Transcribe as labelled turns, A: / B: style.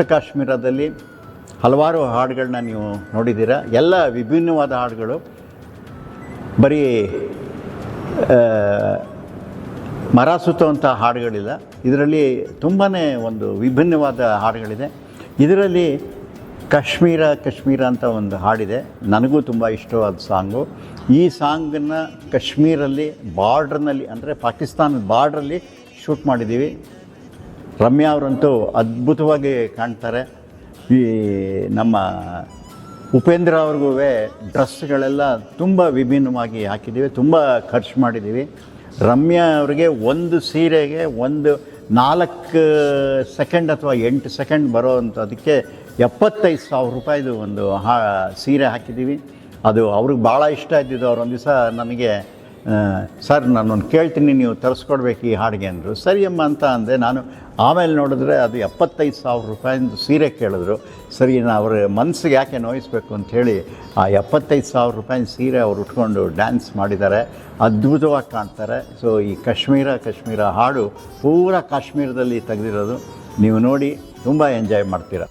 A: ಕಾಶ್ಮೀರದಲ್ಲಿ ಹಲವಾರು ಹಾಡುಗಳನ್ನ ನೀವು ನೋಡಿದ್ದೀರಾ. ಎಲ್ಲ ವಿಭಿನ್ನವಾದ ಹಾಡುಗಳು. ಬರೀ ಮರ ಸುತ್ತುವಂಥ ಹಾಡುಗಳಿಲ್ಲ. ಇದರಲ್ಲಿ ತುಂಬಾ ಒಂದು ವಿಭಿನ್ನವಾದ ಹಾಡುಗಳಿದೆ. ಇದರಲ್ಲಿ ಕಾಶ್ಮೀರ ಕಾಶ್ಮೀರ ಅಂತ ಒಂದು ಹಾಡಿದೆ. ನನಗೂ ತುಂಬ ಇಷ್ಟವಾದ ಸಾಂಗು. ಈ ಸಾಂಗನ್ನು ಕಾಶ್ಮೀರಲ್ಲಿ ಬಾರ್ಡ್ರ್ನಲ್ಲಿ, ಅಂದರೆ ಪಾಕಿಸ್ತಾನದ ಬಾರ್ಡ್ರಲ್ಲಿ ಶೂಟ್ ಮಾಡಿದ್ದೀವಿ. ರಮ್ಯಾ ಅವರಂತೂ ಅದ್ಭುತವಾಗಿ ಕಾಣ್ತಾರೆ. ಈ ನಮ್ಮ ಉಪೇಂದ್ರ ಅವ್ರಿಗೂ ಡ್ರೆಸ್ಗಳೆಲ್ಲ ತುಂಬ ವಿಭಿನ್ನವಾಗಿ ಹಾಕಿದ್ದೀವಿ ತುಂಬ ಖರ್ಚು ಮಾಡಿದ್ದೀವಿ. ರಮ್ಯಾ ಅವರಿಗೆ ಒಂದು ಸೀರೆಗೆ ಒಂದು ನಾಲ್ಕು ಸೆಕೆಂಡ್ ಅಥವಾ ಎಂಟು ಸೆಕೆಂಡ್ ಬರೋ ಅದಕ್ಕೆ ಎಪ್ಪತ್ತೈದು ಸಾವಿರ ರೂಪಾಯಿದು ಒಂದು ಹಾ ಸೀರೆ ಹಾಕಿದ್ದೀವಿ. ಅದು ಅವ್ರಿಗೆ ಭಾಳ ಇಷ್ಟ ಇದ್ದಿದ್ದು ಅವ್ರು ಒಂದು ದಿವಸ ನನಗೆ ಆ, ಸರ್, ನಾನೊಂದು ಕೇಳ್ತೀನಿ, ನೀವು ತರಿಸ್ಕೊಡ್ಬೇಕು ಈ ಹಾಡಿಗೆ ಅಂದರು. ಸರಿಯಮ್ಮ ಅಂತ ಅಂದೆ. ನಾನು ಆಮೇಲೆ ನೋಡಿದ್ರೆ ಅದು ಎಪ್ಪತ್ತೈದು ಸಾವಿರ ರೂಪಾಯಿಂದು ಸೀರೆ ಕೇಳಿದ್ರು. ಸರಿ ನಾನು ಅವ್ರ ಮನಸ್ಸಿಗೆ ಯಾಕೆ ನೋಯಿಸ್ಬೇಕು ಅಂಥೇಳಿ ಆ ಎಪ್ಪತ್ತೈದು ಸಾವಿರ ರೂಪಾಯಿನ ಸೀರೆ ಅವ್ರು ಉಟ್ಕೊಂಡು ಡ್ಯಾನ್ಸ್ ಮಾಡಿದ್ದಾರೆ. ಅದ್ಭುತವಾಗಿ ಕಾಣ್ತಾರೆ. ಸೊ ಈ ಕಾಶ್ಮೀರ ಕಾಶ್ಮೀರ ಹಾಡು ಪೂರ ಕಾಶ್ಮೀರದಲ್ಲಿ ತೆಗೆದಿರೋದು. ನೀವು ನೋಡಿ, ತುಂಬ ಎಂಜಾಯ್ ಮಾಡ್ತೀರಾ.